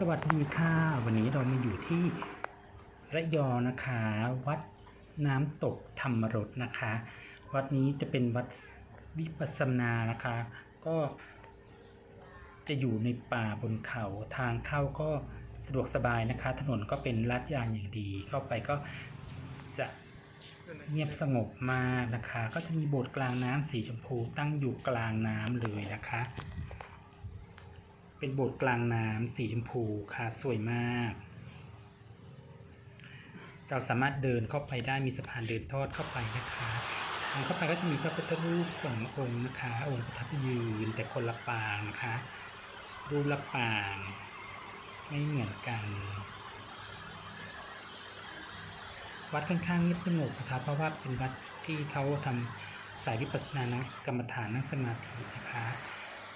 สวัสดีค่ะ วันนี้เรามาอยู่ที่ระยองนะคะ วัดน้ำตกธรรมรสนะคะ วัดนี้จะเป็นวัดวิปัสสนานะคะ ก็จะอยู่ในป่าบนเขาทางเข้าก็สะดวกสบายนะคะ ถนนก็เป็นลาดยางอย่างดีเข้าไปก็จะเงียบสงบมากนะคะ ก็จะมีโบสถ์กลางน้ำสีชมพูตั้งอยู่กลางน้ำเลยนะคะ เป็นโบสถ์กลางน้ำสีชมพูค่ะสวยมาก เราสามารถเดินเข้าไปได้มีสะพานเดินทอดเข้าไปนะคะทางเข้าไปก็จะมีพระพุทธรูปสององค์นะคะ องค์ประทับยืนแต่คนละปางนะคะ รูปละปางไม่เหมือนกัน วัดค่อนข้างเงียบสงบนะคะเพราะว่าเป็นวัดที่เขาทำสายวิปัสสนากรรมฐานนั่งสมาธินะคะ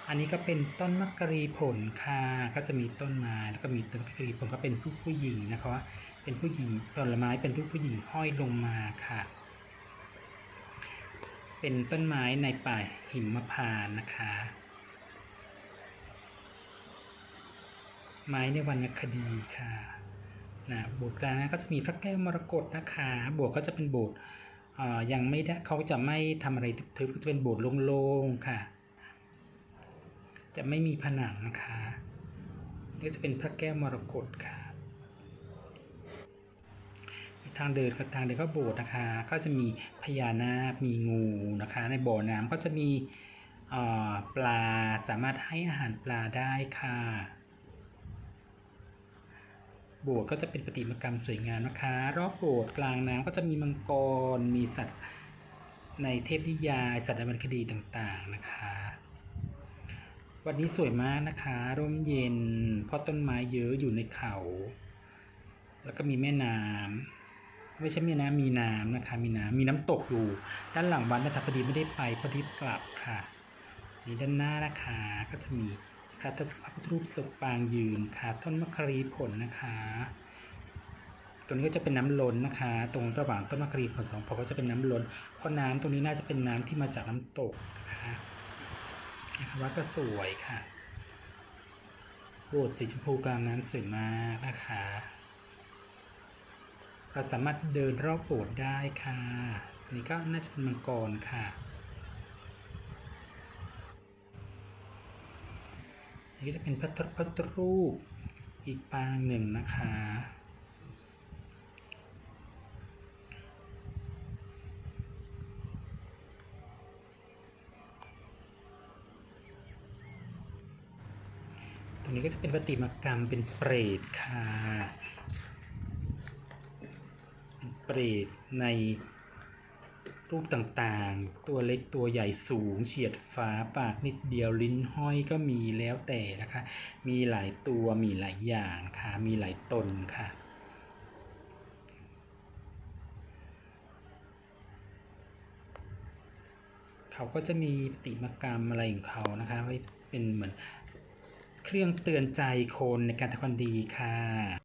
อันนี้ก็เป็นต้นมักกะรีผลค่ะก็จะมีต้นไม้แล้วก็มีต้นมักกะรีผลก็เป็นผู้ผู้หญิงนะคะ เป็นผู้หญิงผลไม้เป็นรูปผู้หญิงห้อยลงมาค่ะ เป็นต้นไม้ในป่าหิมพานนะคะ ไม้ในวรรณคดีค่ะนะโบสถ์กลางก็จะมีพระแก้วมรกตนะคะโบสถ์ก็จะเป็นโบสถ์ยังไม่ได้เขาจะไม่ทำอะไรทึบๆก็จะเป็นโบสถ์โล่งๆค่ะ จะไม่มีผนังนะคะนี่จะเป็นพระแก้วมรกตค่ะทางเดินกับทางเดินก็โบสถ์นะคะ ก็จะมีพญานาค มีงูนะคะ ในบ่อน้ำก็จะมีปลาสามารถให้อาหารปลาได้ค่ะ โบสถ์ก็จะเป็นประติมากรรมสวยงามนะคะ รอบโบสถ์กลางน้ำก็จะมีมังกร มีสัตว์ในเทพนิยาย สัตว์ในวรรณคดีต่างๆนะคะ วันนี้สวยมากนะคะ ร่มเย็น เพราะต้นไม้เยอะอยู่ในเขา แล้วก็มีแม่น้ำไม่ใช่แม่น้ำมีน้ำนะคะ มีน้ำมีน้ำตกอยู่ ด้านหลังวัดนะคะพอดีไม่ได้ไปพอดีกลับค่ะนี่ด้านหน้านะคะก็จะมีพระพุทธรูปทรงปางยืนค่ะ ต้นมะครีผลนะคะตรงนี้ก็จะเป็นน้ำล้นนะคะ ตรงระหว่างต้นมะครีผลสองพอก็จะเป็นน้ำล้น เพราะน้ำตรงนี้น่าจะเป็นน้ำที่มาจากน้ำตก นะคะวัดก็สวยค่ะโบสถ์สีชมพูกลางน้ำสวยมากนะคะเราสามารถเดินรอบโบสถ์ได้ค่ะอันนี้ก็น่าจะเป็นมังกรค่ะนนี้ก็จะเป็นพระพุทพระพุทธรูปอีกปางหนึ่งนะคะ ตรงนี้ก็จะเป็นประติมากรรมเป็นเปรตค่ะเป็นเปรตในรูปต่างๆ ตัวเล็กตัวใหญ่สูง เฉียดฟ้าปากนิดเดียวลิ้นห้อยก็มีแล้วแต่นะคะ มีหลายตัวมีหลายอย่างค่ะ มีหลายตนค่ะเขาก็จะมีปฏิมากรรมอะไรของเขานะคะไว้เป็นเหมือน เครื่องเตือนใจคนในการทำความดีค่ะ